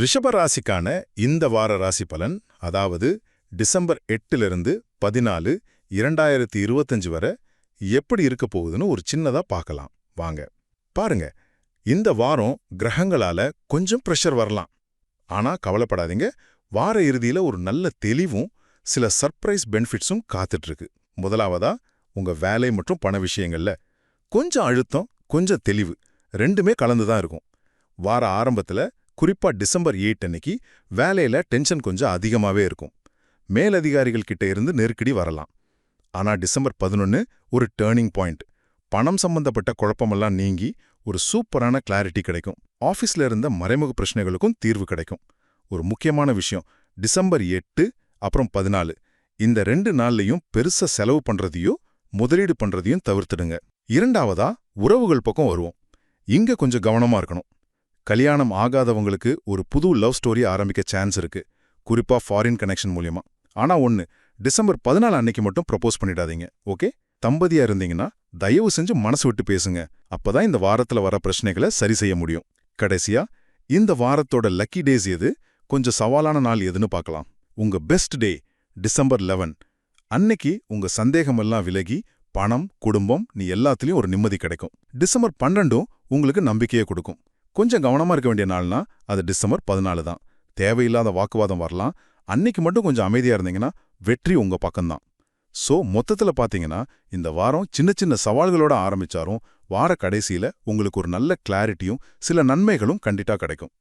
ரிஷப ராசிக்கான இந்த வார ராசி பலன் அதாவது டிசம்பர் எட்டிலிருந்து பதினாலு இரண்டாயிரத்தி இருபத்தஞ்சு வரை எப்படி இருக்க போகுதுன்னு ஒரு சின்னதா பார்க்கலாம். வாங்க. பாருங்க. இந்த வாரம் கிரகங்களால கொஞ்சம் ப்ரெஷர் வரலாம். ஆனா கவலைப்படாதீங்க. வார இறுதியில ஒரு நல்ல தெளிவும் சில சர்ப்ரைஸ் பெனிஃபிட்ஸும் காத்துட்டு இருக்கு முதலாவதா உங்க வேலை மற்றும் பண விஷயங்கள்ல கொஞ்சம் அழுத்தம் கொஞ்சம் தெளிவு ரெண்டுமே கலந்து தான் இருக்கும். வார ஆரம்பத்துல குறிப்பா டிசம்பர் எயிட் அன்னைக்கு வேலையில டென்ஷன் கொஞ்சம் அதிகமாவே இருக்கும். மேலதிகாரிகள் கிட்ட இருந்து நெருக்கடி வரலாம். ஆனா டிசம்பர் பதினொன்னு ஒரு டேர்னிங் பாயிண்ட். பணம் சம்பந்தப்பட்ட குழப்பமெல்லாம் நீங்கி ஒரு சூப்பரான கிளாரிட்டி கிடைக்கும். ஆஃபீஸில் இருந்த மறைமுக பிரச்சனைகளுக்கும் தீர்வு கிடைக்கும். ஒரு முக்கியமான விஷயம் டிசம்பர் எட்டு அப்புறம் பதினாலு. இந்த ரெண்டு நாள்லயும் பெருசா செலவு பண்றதையோ முதலீடு பண்றதையும் தவிர்த்துடுங்க. இரண்டாவதா உறவுகள் பக்கம் வருவோம். இங்க கொஞ்சம் கவனமா இருக்கணும். கல்யாணம் ஆகாதவங்களுக்கு ஒரு புது லவ் ஸ்டோரி ஆரம்பிக்க சான்ஸ் இருக்கு. குறிப்பா ஃபாரின் கனெக்ஷன் மூலியமா. ஆனா ஒன்னு டிசம்பர் பதினாலு அன்னைக்கு மட்டும் ப்ரப்போஸ் பண்ணிடாதீங்க ஓகே தம்பதியா இருந்தீங்கன்னா தயவு செஞ்சு மனசு விட்டு பேசுங்க. அப்பதான் இந்த வாரத்துல வர பிரச்சனைகளை சரி செய்ய முடியும். கடைசியா இந்த வாரத்தோட லக்கி டேஸ் எது? கொஞ்சம் சவாலான நாள் எதுன்னு பார்க்கலாம். உங்க பெஸ்ட் டே டிசம்பர் லெவன் அன்னைக்கு உங்க சந்தேகமெல்லாம் விலகி பணம் குடும்பம் நீ எல்லாத்துலயும் ஒரு நிம்மதி கிடைக்கும். டிசம்பர் பன்னெண்டும் உங்களுக்கு நம்பிக்கையை கொடுக்கும். கொஞ்சம் கவனமா இருக்க வேண்டிய நாள்னா அது டிசம்பர் பதினாலு தான். தேவையில்லாத வாக்குவாதம் வரலாம். அன்னைக்கு மட்டும் கொஞ்சம் அமைதியா இருந்தீங்கன்னா வெற்றி உங்க பக்கம்தான். சோ மொத்தத்துல பாத்தீங்கன்னா இந்த வாரம் சின்ன சின்ன சவால்களோட ஆரம்பித்தாரும் வார கடைசியில் உங்களுக்கு ஒரு நல்ல கிளாரிட்டியும் சில நன்மைகளும் கண்டிப்பா கிடைக்கும்.